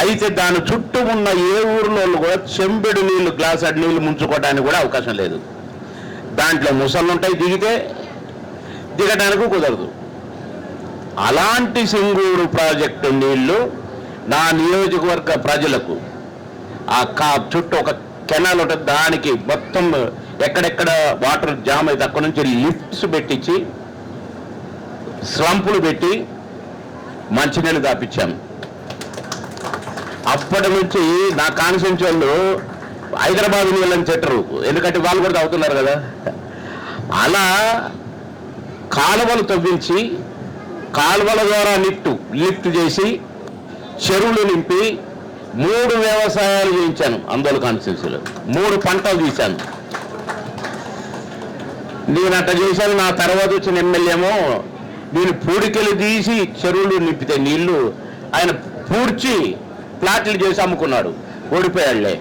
అయితే దాని చుట్టూ ఉన్న ఏ ఊరిలో కూడా చెంబెడు నీళ్ళు గ్లాస్ అడి నీళ్ళు ముంచుకోవడానికి కూడా అవకాశం లేదు. దాంట్లో ముసళ్ళు ఉంటాయి దిగితే దిగడానికి కుదరదు. అలాంటి సింగూరు ప్రాజెక్టు నీళ్ళు నా నియోజకవర్గ ప్రజలకు ఆ కా చుట్టూ ఒక కెనాల్ ఉంటుంది దానికి మొత్తం ఎక్కడెక్కడ వాటర్ జామ్ అయితే అక్కడ నుంచి లిఫ్ట్స్ పెట్టించి స్లంపులు పెట్టి మంచినీళ్ళు దాపించాము అప్పటి నుంచి నా కాన్ఫిడెన్స్ వాళ్ళు హైదరాబాద్ వెళ్ళని చెట్టరు. ఎందుకంటే వాళ్ళు కూడా తాగుతున్నారు కదా. అలా కాలువలు తవ్వించి కాలువల ద్వారా లిఫ్ట్ లిఫ్ట్ చేసి చెరువులు నింపి మూడు వ్యవసాయాలు చేయించాను అందోళ కాన్స్టిట్యూన్సీలో మూడు పంటలు తీశాను. నేను అట్ట చేశాను. నా తర్వాత వచ్చిన ఎమ్మెల్యేమో నేను పూడికెళ్ళి తీసి చెరువులు నింపితే నీళ్ళు ఆయన పూడ్చి ప్లాట్లు చేసి అమ్ముకున్నాడు. ఓడిపోయాడులే.